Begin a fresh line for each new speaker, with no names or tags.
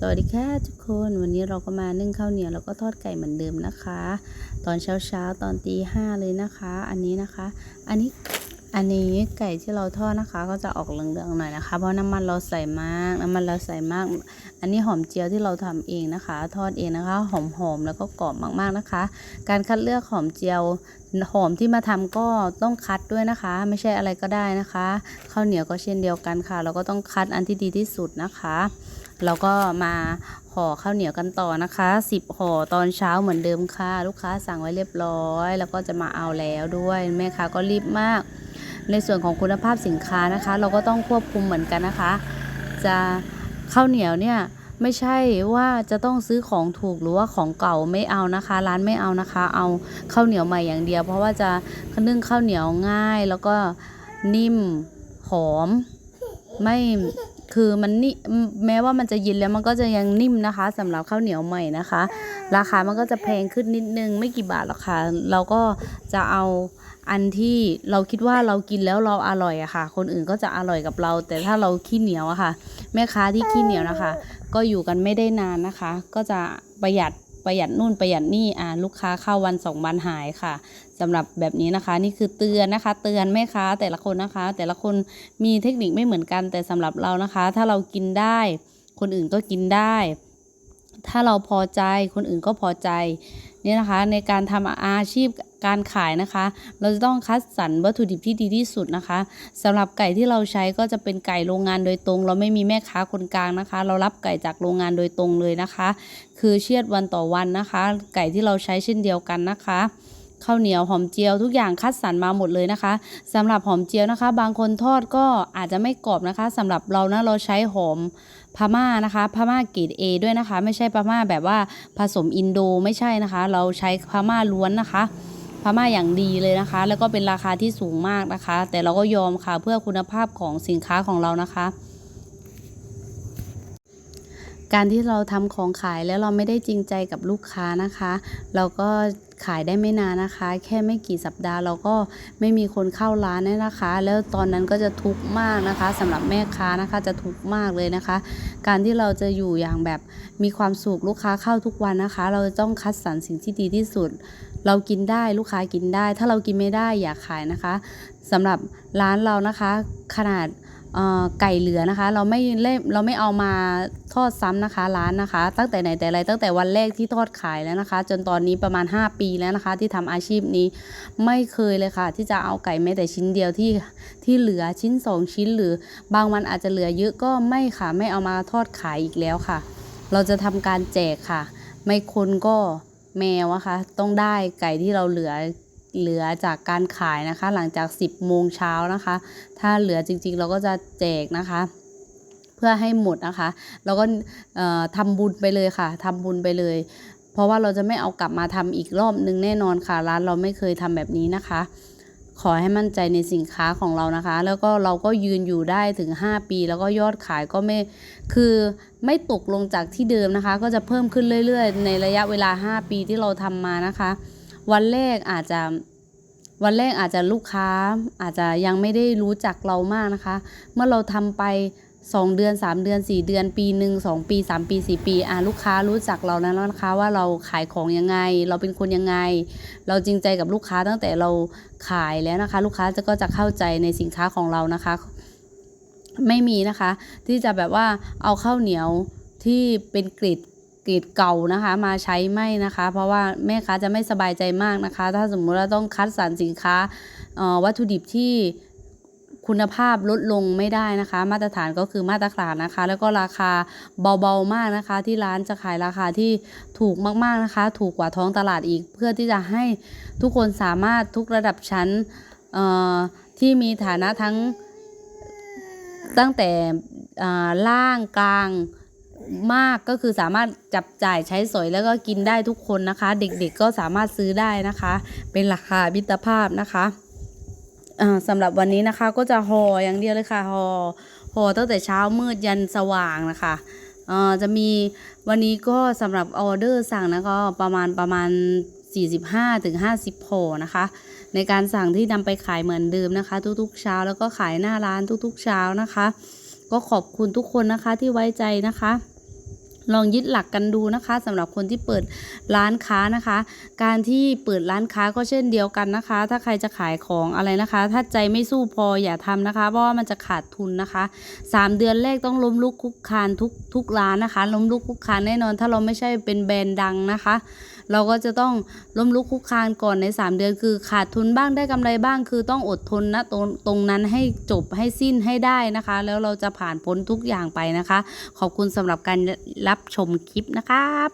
สวัสดีค่ะทุกคนวันนี้เราก็มานึ่งข้าวเหนียวแล้วก็ทอดไก่เหมือนเดิมนะคะ ตอนเช้าเช้าๆตอนตีห้าเลยนะคะ อันนี้นะคะ อันนี้อันนี้ไก่ที่เราทอดนะคะ ก็จะออกเหลืองๆหน่อยนะคะ เพราะน้ำมันเราใส่มากน้ำมันเราใส่มาก อันนี้หอมเจียวที่เราทำเองนะคะ ทอดเองนะคะ หอมๆแล้วก็กรอบมากๆนะคะ การคัดเลือกหอมเจียวหอมที่มาทำก็ต้องคัดด้วยนะคะ ไม่ใช่อะไรก็ได้นะคะข้าวเหนียวก็เช่นเดียวกันค่ะ เราก็ต้องคัดอันที่ดีที่สุดนะคะ เราก็มาห่อข้าวเหนียวกันต่อนะคะ 10ห่อตอนเช้าเหมือนเดิมค่ะ ลูกค้าสั่งไว้เรียบร้อย แล้วก็จะมาเอาแล้วด้วยแม่ค้าก็รีบมาก ในส่วนของคุณภาพสินค้านะคะ เราก็ต้องควบคุมเหมือนกันนะคะ จะข้าวเหนียวเนี่ยไม่ใช่ว่าจะต้องซื้อของถูกหรือว่าของเก่าไม่เอานะคะ ร้านไม่เอานะคะ เอาข้าวเหนียวใหม่อย่างเดียว เพราะว่าจะนึ่งข้าวเหนียวง่ายแล้วก็นิ่มหอมไม่ คือมันนี่แม้ว่ามันจะเย็นแล้วมันก็จะยังนิ่มนะคะสำหรับข้าวเหนียวใหม่นะคะ ราคามันก็จะแพงขึ้นนิดนึงไม่กี่บาทหรอกค่ะ เราก็จะเอาอันที่เราคิดว่าเรากินแล้วเราอร่อยอะค่ะ คนอื่นก็จะอร่อยกับเรา แต่ถ้าเราขี้เหนียวอะค่ะ แม่ค้าที่ขี้เหนียวนะคะ ก็อยู่กันไม่ได้นานนะคะ ก็จะประหยัด ประหยัดนู่นประหยัดนี่อ่าลูกค้าเข้าวันสองวันหายค่ะสำหรับแบบนี้นะคะ นี่คือเตือนนะคะ เตือนแม่ค้าแต่ละคนนะคะ แต่ละคนมีเทคนิคไม่เหมือนกันแต่สำหรับเรานะคะ ถ้าเรากินได้ คนอื่นก็กินได้ ถ้าเราพอใจคนอื่นก็พอใจเนี่ยนะคะในการทำอาชีพการขายนะคะ เราจะต้องคัดสรรวัตถุดิบที่ดีที่สุดนะคะสำหรับไก่ที่เราใช้ก็จะเป็นไก่โรงงานโดยตรง เราไม่มีแม่ค้าคนกลางนะคะ เรารับไก่จากโรงงานโดยตรงเลยนะคะ คือเชือดวันต่อวันนะคะ ไก่ที่เราใช้เช่นเดียวกันนะคะ ข้าวเหนียวหอมเจียวทุกอย่างคัดสรรมาหมดเลยนะคะสำหรับหอมเจียวนะคะ บางคนทอดก็อาจจะไม่กรอบนะคะสำหรับเรานะเราใช้หอมพม่านะคะพม่าเกรด A ด้วยนะคะ ไม่ใช่พม่าแบบว่าผสมอินโดไม่ใช่นะคะ เราใช้พม่าล้วนนะคะพม่าอย่างดีเลยนะคะ แล้วก็เป็นราคาที่สูงมากนะคะ แต่เราก็ยอมค่ะเพื่อคุณภาพของสินค้าของเรานะคะ การที่เราทำของขายแล้วเราไม่ได้จริงใจกับลูกค้านะคะ เราก็ ขายได้ไม่นานนะคะ แค่ไม่กี่สัปดาห์เราก็ไม่มีคนเข้าร้านเนี่ยนะคะ แล้วตอนนั้นก็จะทุกข์มากนะคะสำหรับแม่ค้านะคะจะทุกข์มากเลยนะคะ การที่เราจะอยู่อย่างแบบมีความสุขลูกค้าเข้าทุกวันนะคะ เราจะต้องคัดสรรสิ่งที่ดีที่สุด เรากินได้ลูกค้ากินได้ ถ้าเรากินไม่ได้อย่าขายนะคะสำหรับร้านเรานะคะ ขนาด ไก่เหลือนะคะ เราไม่เล่เราไม่เอามาทอดซ้ำนะคะร้านนะคะ ตั้งแต่ไหนแต่ไรตั้งแต่วันแรกที่ทอดขายแล้วนะคะ จนตอนนี้ประมาณ 5 ปีแล้วนะคะ ที่ทำอาชีพนี้ไม่เคยเลยค่ะ ที่จะเอาไก่แม้แต่ชิ้นเดียวที่ที่เหลือชิ้น 2 ชิ้นหรือ บางวันอาจจะเหลือเยอะก็ไม่ค่ะไม่เอามาทอดขายอีกแล้วค่ะ เราจะทำการแจกค่ะ ไม่คนก็แมวนะคะต้องได้ไก่ที่เราเหลือ เหลือจากการขายนะคะ หลังจาก 10 โมงเช้านะคะ ถ้าเหลือจริงๆ เราก็จะแจกนะคะ เพื่อให้หมดนะคะเราก็ทำบุญไปเลยค่ะทำบุญไปเลย เพราะว่าเราจะไม่เอากลับมาทำอีกรอบนึงแน่นอนค่ะ ร้านเราไม่เคยทำแบบนี้นะคะขอให้มั่นใจในสินค้าของเรานะคะ แล้วก็เราก็ยืนอยู่ได้ถึง 5 ปี แล้วก็ยอดขายก็ไม่ คือไม่ตกลงจากที่เดิมนะคะ ก็จะเพิ่มขึ้นเรื่อยๆ ในระยะเวลา 5 ปีที่เราทำมานะคะ วันแรกอาจจะวันแรกอาจจะลูกค้าอาจจะยังไม่ได้รู้จักเรามากนะคะ เมื่อเราทำไป 2 เดือน 3 เดือน 4 เดือน ปีหนึ่ง2ปี 3 ปี 4 ปีอ่าลูกค้ารู้จักเราแล้วนะคะว่าเราขายของยังไง เราเป็นคนยังไง เราจริงใจกับลูกค้าตั้งแต่เราขายแล้วนะคะ ลูกค้าจะก็จะเข้าใจในสินค้าของเรานะคะ ไม่มีนะคะ ที่จะแบบว่าเอาข้าวเหนียวที่เป็นกริด กรีดเก่านะคะ มาใช้ไม่นะคะ เพราะว่าแม่ค้าจะไม่สบายใจมากนะคะ ถ้าสมมุติว่าต้องคัดสรรสินค้าวัตถุดิบที่คุณภาพลดลงไม่ได้นะคะ มาตรฐานก็คือมาตรฐานนะคะ แล้วก็ราคาเบาๆมากนะคะ ที่ร้านจะขายราคาที่ถูกมากๆนะคะ ถูกกว่าท้องตลาดอีก เพื่อที่จะให้ทุกคนสามารถทุกระดับชั้นที่มีฐานะทั้งตั้งแต่ล่างกลาง มากก็คือสามารถจับจ่ายใช้สอยแล้วก็กินได้ทุกคนนะคะ เด็กๆก็สามารถซื้อได้นะคะ เป็นราคาบิตรภาพนะคะสำหรับวันนี้นะคะก็จะห่ออย่างเดียวเลยค่ะห่อห่อตั้งแต่เช้ามืดยันสว่างนะคะจะมีวันนี้ก็สำหรับออเดอร์สั่งนะก็ประมาณประมาณ 45ถึง50หอนะคะ ในการสั่งที่นำไปขายเหมือนเดิมนะคะ ทุกๆเช้าแล้วก็ขายหน้าร้านทุกๆเช้านะคะ ก็ขอบคุณทุกคนนะคะที่ไว้ใจนะคะ ลองยึดหลักกันดูนะคะสำหรับคนที่เปิดร้านค้านะคะ การที่เปิดร้านค้าก็เช่นเดียวกันนะคะ ถ้าใครจะขายของอะไรนะคะ ถ้าใจไม่สู้พออย่าทำนะคะ เพราะว่ามันจะขาดทุนนะคะสามเดือนแรกต้องล้มลุกคุกคานทุกทุกร้านนะคะ ล้มลุกคุกคานแน่นอน ถ้าเราไม่ใช่เป็นแบรนด์ดังนะคะ เราก็จะต้องล้มลุกคุกคานก่อนใน 3 เดือน คือขาดทุนบ้างได้กำไรบ้าง คือต้องอดทนนะตรงตรงนั้นให้จบให้สิ้นให้ได้นะคะ แล้วเราจะผ่านพ้นทุกอย่างไปนะคะ ขอบคุณสำหรับการรับรับชมคลิปนะครับ